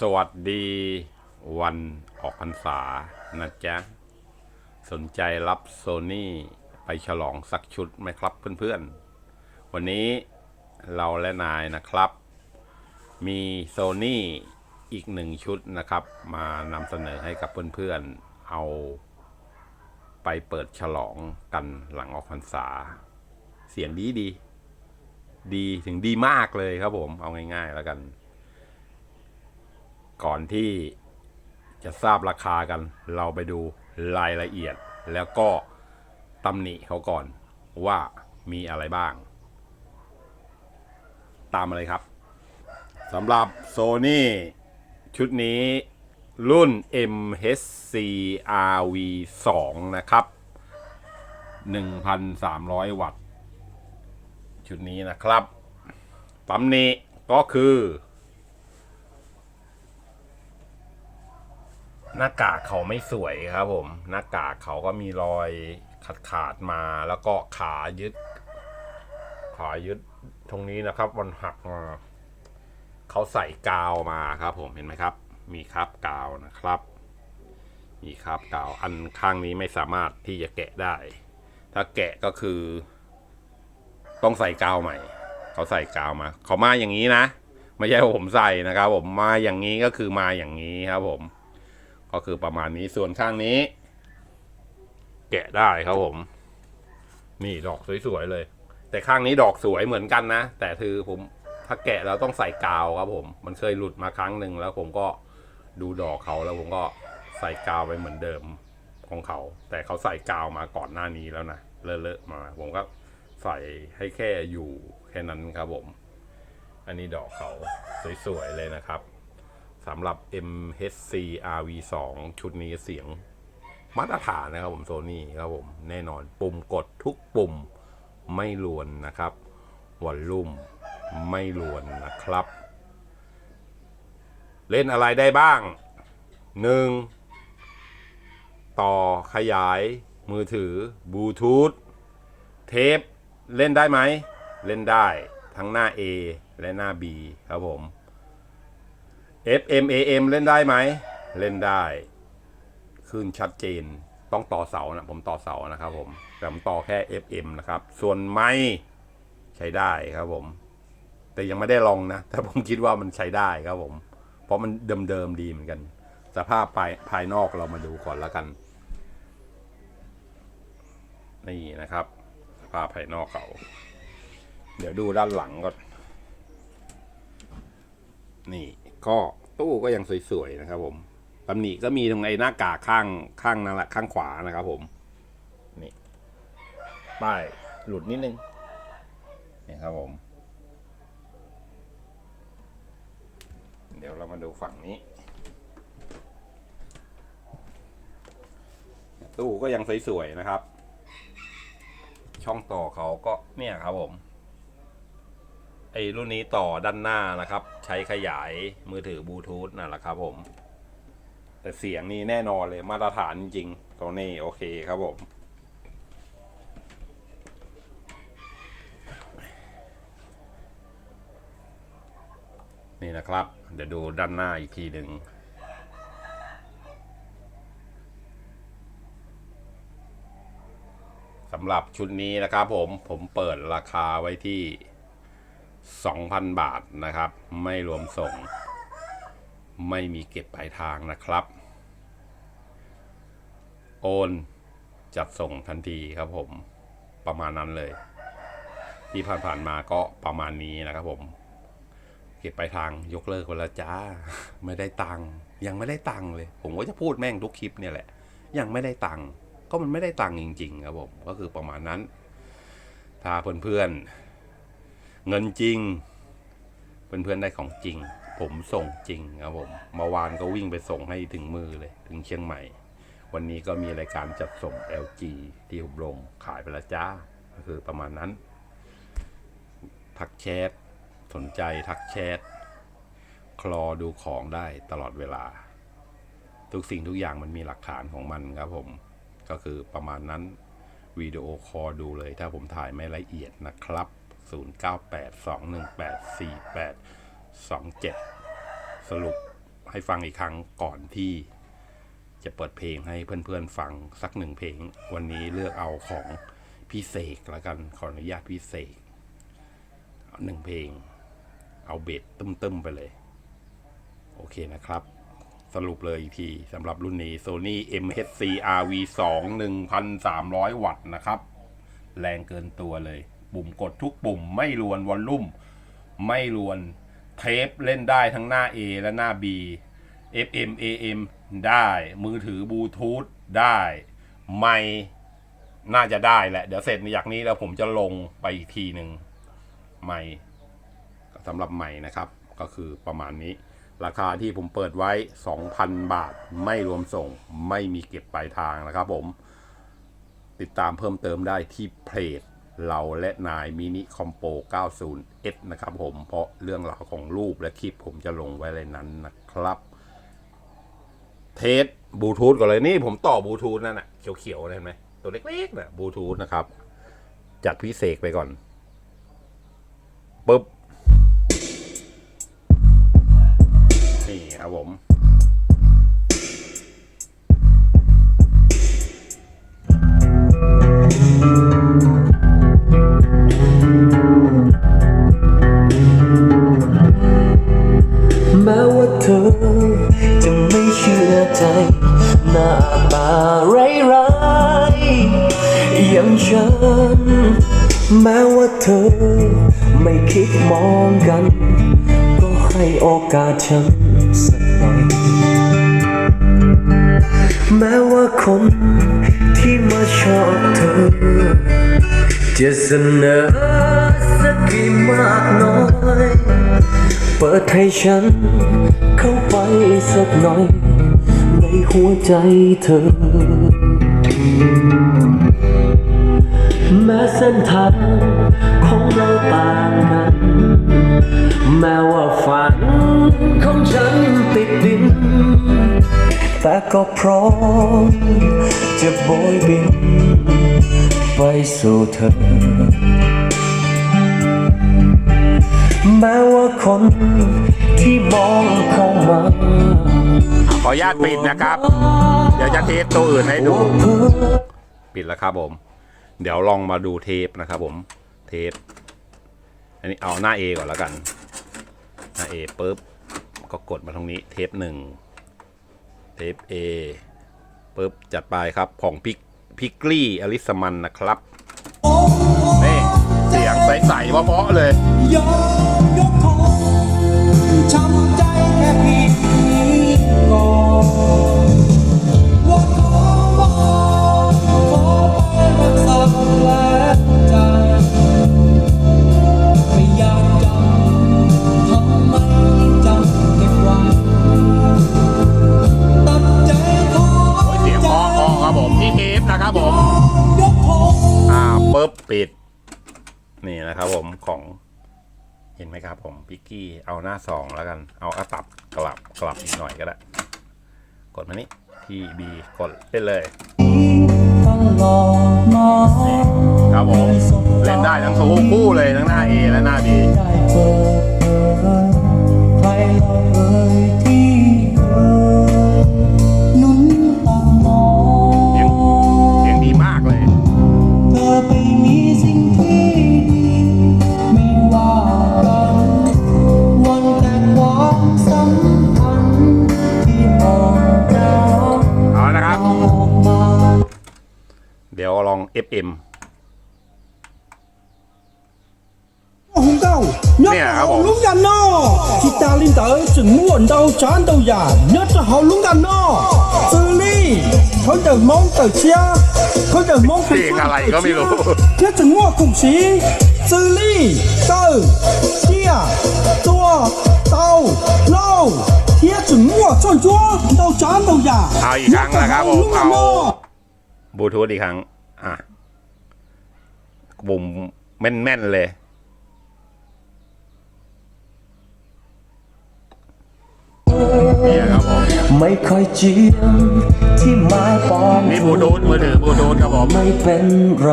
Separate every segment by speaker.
Speaker 1: สวัสดีวันออกพรรษานะจ๊ะ สนใจรับโซนี่ไปฉลองสักชุดไหมครับเพื่อนๆ วันนี้เราและนายนะครับ มีโซนี่อีกหนึ่งชุดนะครับ มานำเสนอให้กับเพื่อนๆ เอาไปเปิดฉลองกันหลังออกพรรษา เสียงดีดี ดีถึงดีมากเลยครับผม เอาง่ายๆแล้วกัน ก่อนที่จะทราบราคากัน เราไปดูรายละเอียด แล้วก็ตำหนิเขาก่อนว่ามีอะไรบ้าง ตามมาเลยครับสำหรับ Sony ชุดนี้รุ่น MHC RV 2นะครับ 1,300 วัตต์ ชุดนี้นะครับตำหนิก็คือ หน้ากากเขาไม่สวยครับผม หน้ากากเขาก็มีรอยขาดขาดมาแล้วก็ขายึด ขายึดตรงนี้นะครับมันหักมาเขาใส่กาวมาครับ ผมเห็นไหมครับ มีคราบกาวนะครับ มีคราบกาวอันข้างนี้ไม่สามารถที่จะแกะได้ ถ้าแกะก็คือ ต้องใส่กาวใหม่ เขาใส่กาวมา เขามาอย่างนี้นะไม่ใช่ว่าผมใส่นะครับ ผมมาอย่างนี้ก็คือมาอย่างนี้ครับผม ก็คือประมาณนี้ส่วนข้างนี้ แกะได้ครับผม นี่ดอกสวยๆเลย แต่ข้างนี้ดอกสวยเหมือนกันนะ แต่คือผมถ้าแกะเราต้องใส่กาวครับผม มันเคยหลุดมาครั้งหนึ่งแล้วผมก็ดูดอกเขาแล้วผมก็ใส่กาวไปเหมือนเดิมของเขา แต่เขาใส่กาวมาก่อนหน้านี้แล้วนะเลอะๆมา ผมก็ใส่ให้แค่อยู่แค่นั้นครับผม อันนี้ดอกเขาสวยๆเลยนะครับ สำหรับ MHC RV2 ชุดนี้เสียงมาตรฐานนะครับผมโซนี่ครับผม แน่นอนปุ่มกดทุกปุ่มไม่ลวนนะครับวอลลุ่มไม่ลวนนะครับ เล่นอะไรได้บ้าง 1. ต่อขยายมือถือบลูทูธเทป เล่นได้ไหม เล่นได้ทั้งหน้า A และหน้า B ครับผม FM AM เล่นได้ไหม เล่นได้ขึ้นชัดเจน ต้องต่อเสานะ ผมต่อเสานะครับผม แต่ผมต่อแค่ FM นะครับ ส่วนไม้ใช้ได้ครับผม แต่ยังไม่ได้ลองนะ แต่ผมคิดว่ามันใช้ได้ครับผม เพราะมันเดิมๆดีเหมือนกัน สภาพภายภายนอกเรามาดูก่อนแล้วกัน นี่นะครับ สภาพภายนอกเขาเดี๋ยวดูด้านหลังก่อน นี่ ก็ตู้ก็ยังสวยๆนะครับ ผมตำหนิก็มีตรงไอ้หน้ากากข้างข้างนั่นแหละข้างขวานะครับผมนี่ป้ายหลุดนิดนึงนี่ครับผม เดี๋ยวเรามาดูฝั่งนี้ ตู้ก็ยังสวยๆนะครับ ช่องต่อเขาก็เนี่ยครับผม ไอ้รุ่นนี้ต่อด้านหน้านะครับ ใช้ขยายมือถือบลูทูธนั่นแหละครับผม แต่เสียงนี่แน่นอนเลยมาตรฐานจริงตัวนี้โอเคครับผมนี่นะครับ เดี๋ยวดูด้านหน้าอีกทีหนึ่งสำหรับชุดนี้นะครับผมผมเปิดราคาไว้ที่ 2,000 บาทนะครับ ไม่รวมส่ง ไม่มีเก็บปลายทางนะครับ โอนจัดส่งทันทีครับผมประมาณนั้นเลย ที่ผ่านๆมาก็ประมาณนี้นะครับผมเก็บปลายทางยกเลิกคนละจ้า ไม่ได้ตังค์ยังไม่ได้ตังค์เลย ผมก็จะพูดแม่งทุกคลิปเนี่ยแหละ ยังไม่ได้ตังค์ก็มันไม่ได้ตังค์จริง ๆ ครับผมก็คือประมาณนั้น ถ้าเพื่อนๆ เงินจริง เพื่อนๆได้ของจริง ผมส่งจริงครับผมเมื่อวานก็วิ่งไปส่งให้ถึงมือเลย ถึงเชียงใหม่ วันนี้ก็มีรายการจัดส่ง LG ที่อบรมขายไปแล้วจ้าก็คือประมาณนั้น ทักแชทสนใจทักแชทคลอดูของได้ตลอดเวลา ทุกสิ่งทุกอย่างมันมีหลักฐานของมันครับผม ก็คือประมาณนั้นวิดีโอคอลดูเลยถ้าผมถ่ายไม่ละเอียดนะครับ 0982184827 สรุปให้ฟังอีกครั้งก่อนที่จะเปิดเพลงให้เพื่อนๆฟังสักหนึ่งเพลง วันนี้เลือกเอาของพี่เสกแล้วกันขออนุญาตพี่เสกหนึ่งเพลง เอาเบสตึ้มๆไปเลย โอเคนะครับ สรุปเลยอีกทีสำหรับรุ่นนี้ Sony MHC RV2 1,300 วัตต์นะครับ แรงเกินตัวเลย ปุ่มกดทุกปุ่ม ไม่รวนวอลลุ่ม ไม่รวนเทปเล่นได้ทั้งหน้า A และหน้า B FM AM ได้ มือถือบลูทูธได้ ไม่น่าจะได้แหละ เดี๋ยวเสร็จจากนี้แล้วผมจะลงไปอีกทีหนึ่งไม่สำหรับใหม่นะครับ ก็คือประมาณนี้ ราคาที่ผมเปิดไว้ 2,000 บาท ไม่รวมส่ง ไม่มีเก็บปลายทางนะครับผม ติดตามเพิ่มเติมได้ที่เพจ เราและนายมินิคอมโป 90S นะครับผมเพราะเรื่องราวของรูปและคลิปผมจะลงไว้ในนั้นนะครับ เทสบลูทูธก่อนเลยนี่ผมต่อบลูทูธนั่นน่ะเขียวๆเห็นไหมตัวเล็กๆน่ะบลูทูธนะครับ จัดพิเศษไปก่อนปุ๊บนี่ครับผม
Speaker 2: ฉัน แม้ว่าเธอไม่คิดมองกัน ก็ให้โอกาสฉันสักหน่อย แม้ว่าคนที่มาชอบเธอ จะเสนอสักกี่มากน้อย เปิดให้ฉันเข้าไปสักหน่อย ในหัวใจเธอ แม้เส้นทางของเราต่างกัน แม้ว่าฝันของฉันติดดิน แต่ก็พร้อมจะโบยบิน ไปสู่เธอ แม้ว่าคนที่มองเข้ามา
Speaker 1: ขออนุญาตปิดนะครับ เดี๋ยวจะเทสตัวอื่นให้ดู
Speaker 2: เพื่อ
Speaker 1: ปิดแล้วครับผม เดี๋ยวลองมาดูเทปนะครับผมเทป อันนี้เอาหน้า A ก่อนแล้วกัน หน้า A ปุ๊บก็กดมาตรงนี้เทปหนึ่งเทป A ปุ๊บจัดไปครับของพิกพิกลี่อลิสมันนะครับนี่เสียงใสๆเพาะๆเลย
Speaker 3: ยกยกของช้ำใจแค่เพียงก่อน
Speaker 1: ครับผมพิกกี้เอาหน้าสองแล้วกัน เอาอาตับกลับกลับอีกหน่อยก็ได้ กดมานี้ที่บีกดเล่นเลย ครับผม เล่นได้ทั้งคู่คู่เลยทั้งหน้า A และหน้า B FM
Speaker 4: 红豆
Speaker 1: ，nhất là hào
Speaker 4: lúng gà no Khi ta lên tới chừng mua ẩn đâu chán đâu giả Nhất là hào lúng gà no Tư ly Thôi đừng mong tờ chia Thôi đừng mong tờ
Speaker 1: เพลง chia อะไรก็ไม่รู้
Speaker 4: Nhất chừng mua cùng chí Tư ly Tờ Chia Chua Tàu Lâu Nhất chừng mua chọn chúa Đâu chán đâu giả
Speaker 1: เอาอีกครั้งนะครับผมเอาบลูทูธอีกครั้งอะ บุ่มแม่นๆเลยนี่ครับผม
Speaker 2: ไม่ค่อยเจียมที่ไม้ปอง
Speaker 1: นี่บลูทูธมือถือบลูทูธครับผม
Speaker 2: ไม่เป็นไร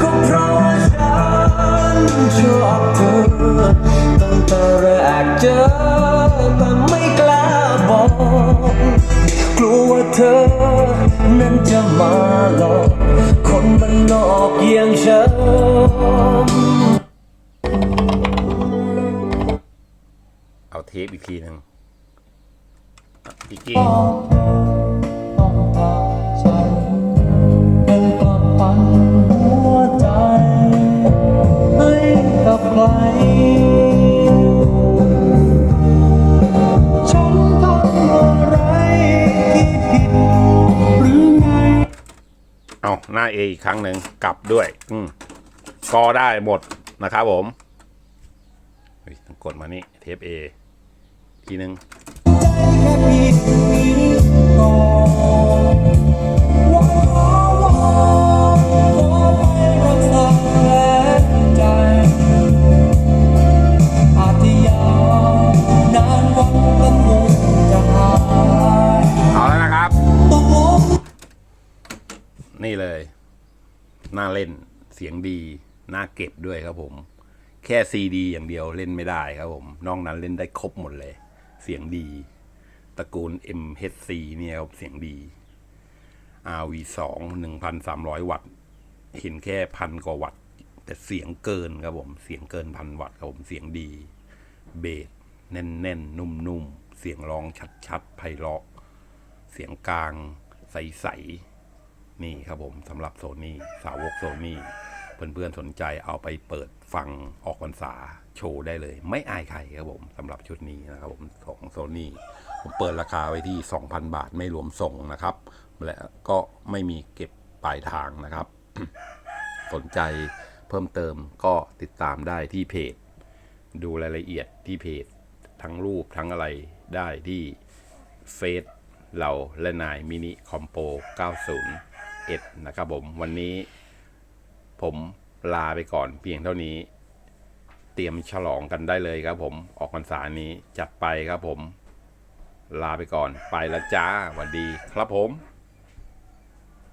Speaker 2: ก็เพราะว่าฉันชอบเธอตั้งแต่เจอแต่ไร
Speaker 3: ที่ผิดหรือไง
Speaker 1: เอาหน้า A อีกครั้งหนึ่งกลับด้วย อืมก็ได้หมดนะครับผมต้องกดมานี่เทป A ทีหนึ่ง
Speaker 3: แค่เอาแล้วนะ
Speaker 1: ครับ
Speaker 3: ตกลง
Speaker 1: นี่เลย น่าเล่น เสียงดี น่าเก็บด้วยครับผม แค่ซีดีอย่างเดียวเล่นไม่ได้ครับผม นอกนั้นเล่นได้ครบหมดเลย เสียงดี ตระกูล MHC เนี่ยครับเสียงดี RV2 1,300 วัตต์ เห็นแค่พันกว่าวัตต์ แต่เสียงเกินครับผม เสียงเกินพันวัตต์ครับผม เสียงดี เบสแน่นๆนุ่มๆเสียงร้องชัดๆไพเราะ เสียงกลาง ใส ๆ นี่ครับผมสำหรับโซนี่สาวกโซนี่ เพื่อนๆสนใจเอาไปเปิดฟังออกพรรษาโชว์ได้เลย ไม่อายใครครับผมสำหรับชุดนี้นะครับผมของโซนี่ผมเปิดราคาไว้ที่ 2,000 บาทไม่รวมส่งนะครับ และก็ไม่มีเก็บปลายทางนะครับ สนใจเพิ่มเติมก็ติดตามได้ที่เพจ ดูรายละเอียดที่เพจ ทั้งรูปทั้งอะไรได้ที่เฟซเราและนายมินิคอมโป 90นะครับผม วันนี้ ผมลาไปก่อนเพียงเท่านี้ เตรียมฉลองกันได้เลยครับผมออกพรรษานี้จัดไปครับผม ลาไปก่อนไปละจ้าสวัสดีครับผม